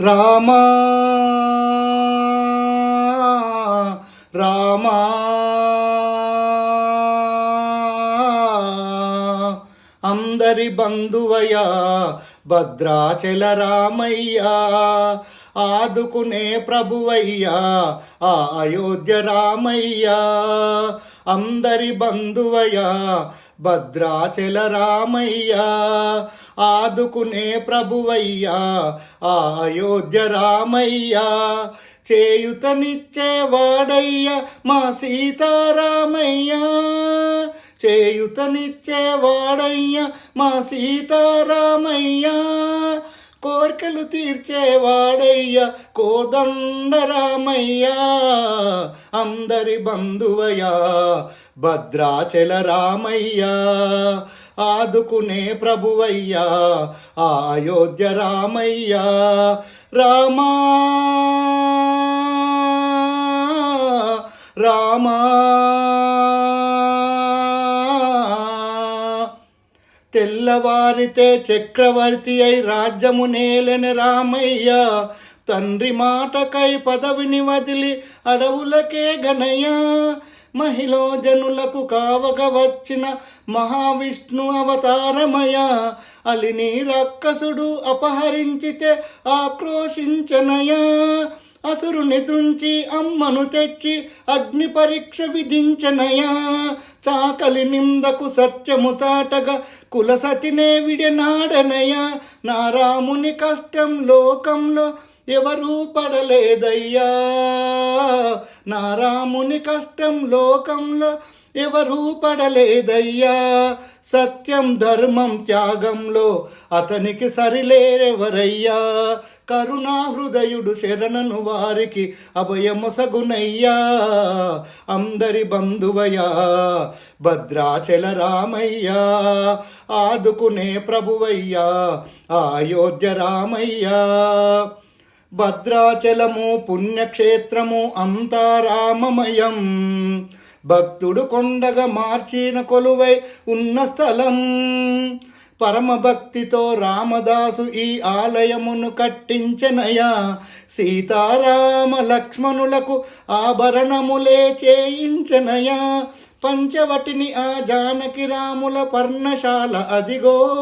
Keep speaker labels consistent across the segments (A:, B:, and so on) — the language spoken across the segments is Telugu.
A: రామా రామా అందరి బంధువయ్యా భద్రాచల రామయ్యా ఆదుకునే ప్రభువయ్యా ఆ అయోధ్య రామయ్యా అందరి బంధువయ్యా భద్రాచల రామయ్యా ఆదుకునే ప్రభువయ్యా ఆ అయోధ్య రామయ్యా చేయుతనిచ్చేవాడయ్యా మా సీతారామయ్యా చేయుతనిచ్చేవాడయ్యా మా సీతారామయ్యా కోరికలు తీర్చేవాడయ్యా కోదండరామయ్యా అందరి బంధువయ్యా భద్రాచల రామయ్యా ఆదుకునే ప్రభువయ్యా ఆ అయోధ్య రామయ్యా రామా రామా. తెల్లవారితే చక్రవర్తి అయి రాజ్యము నేలని రామయ్య తండ్రి మాటకై పదవిని వదిలి అడవులకే గనయ్య మహిళ జనులకు కావక వచ్చిన మహావిష్ణు అవతారమయ. అలిని రక్కసుడు అపహరించితే ఆక్రోశించనయా. అసురుని నిద్రుంచి అమ్మను తెచ్చి అగ్ని పరీక్ష విధించనయా. చాకలి నిందకు సత్యము చాటగా కులసతినే విడనాడనయా. నారాముని కష్టం లోకంలో ఎవరూ పడలేదయ్యా. నా రాముని కష్టం లోకంలో ఎవరూ పడలేదయ్యా. సత్యం ధర్మం త్యాగంలో అతనికి సరిలేరెవరయ్యా? కరుణా హృదయుడు శరణను వారికి అభయముసగునయ్యా. అందరి బంధువయ్యా భద్రాచల రామయ్యా ఆదుకునే ప్రభువయ్యా అయోధ్య రామయ్యా. భద్రాచలము పుణ్యక్షేత్రము అంతా రామమయం భక్తుడు కొండగా మార్చిన కొలువై ఉన్న స్థలం. పరమభక్తితో రామదాసు ఈ ఆలయమును కట్టించనయా. సీతారామ లక్ష్మణులకు ఆభరణములే చేయించనయా. పంచవటిని ఆ జానకి రాముల పర్ణశాల అదిగో.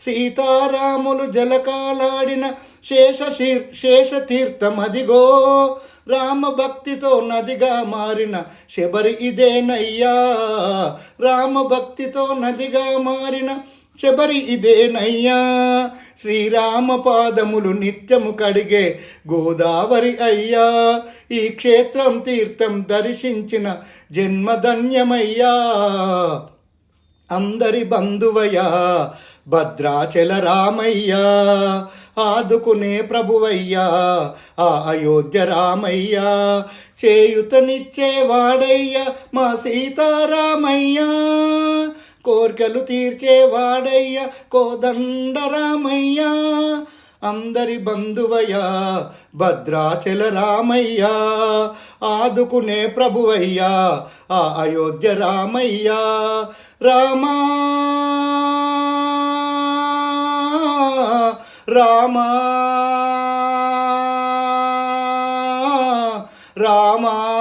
A: సీతారాములు జలకాలాడిన శేష తీర్థం అదిగో రామ భక్తితో నదిగా మారిన శబరి ఇదేనయ్యా. రామ భక్తితో నదిగా మారిన శబరి ఇదేనయ్యా. శ్రీరామ పాదములు నిత్యము కడిగే గోదావరి అయ్యా. ఈ క్షేత్రం తీర్థం దర్శించిన జన్మధన్యమయ్యా. అందరి బంధువయ్యా. భద్రాచల రామయ్యా ఆదుకునే ప్రభువయ్యా ఆ అయోధ్య రామయ్యా చేయుతనిచ్చేవాడయ్యా మా సీతారామయ్యా. కోర్కెలు తీర్చేవాడయ్యా కోదండరామయ్యా. అందరి బంధువయ్యా భద్రాచల రామయ్యా ఆదుకునే ప్రభువయ్యా ఆ అయోధ్య రామయ్యా. రామా రామా రామా.